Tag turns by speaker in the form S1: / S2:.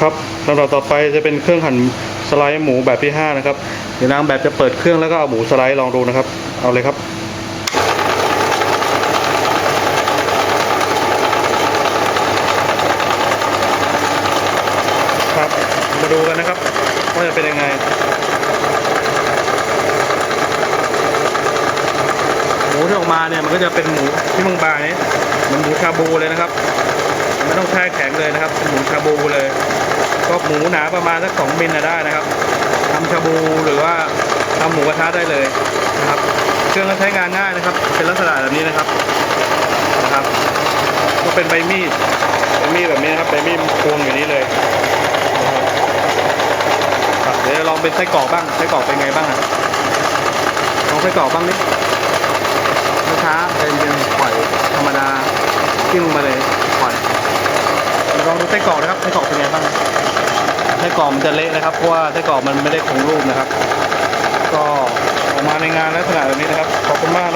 S1: ครับลำดับต่อไปจะเป็นเครื่องหั่นสไลด์หมูแบบที่ 5 นะครับ เดี๋ยวนางแบบจะเปิดเครื่องแล้วก็เอาหมูสไลด์ลองดูนะครับ เอาเลยครับครับ มาดูกันนะครับว่าจะเป็นยังไงหมูที่ออกมาเนี่ยมันก็จะเป็นหมูที่บางๆนี้เหมือนหมูชาบูเลยนะครับ ไม่ต้องแช่แข็งเลยนะครับเป็นหมูชาบูเลย ก็หมูหนาประมาณสักสองมิลนะได้นะครับทำชาบูหรือว่าทำหมูกระทะได้เลยนะครับ เครื่องก็ใช้งานง่ายนะครับ เป็นลักษณะแบบนี้นะครับนะครับ ก็เป็นใบมีดใบมีดแบบนี้นะครับใบมีดพวงอยู่นี้เลยเดี๋ยวลองเป็นไส้กรอกบ้างไส้กรอกเป็นไงบ้างอะลองไส้กรอกบ้างนิดช้าๆเย็นๆปล่อยธรรมดากิ้งลงมาเลยปล่อยลองดูไส้กรอกนะครับไส้กรอกเป็นไงบ้าง กรอบจะเละนะครับเพราะว่าไส้กรอบมันไม่ได้คงรูปนะครับ ก็ออกมาในงานลักษณะแบบนี้นะครับขอบคุณมาก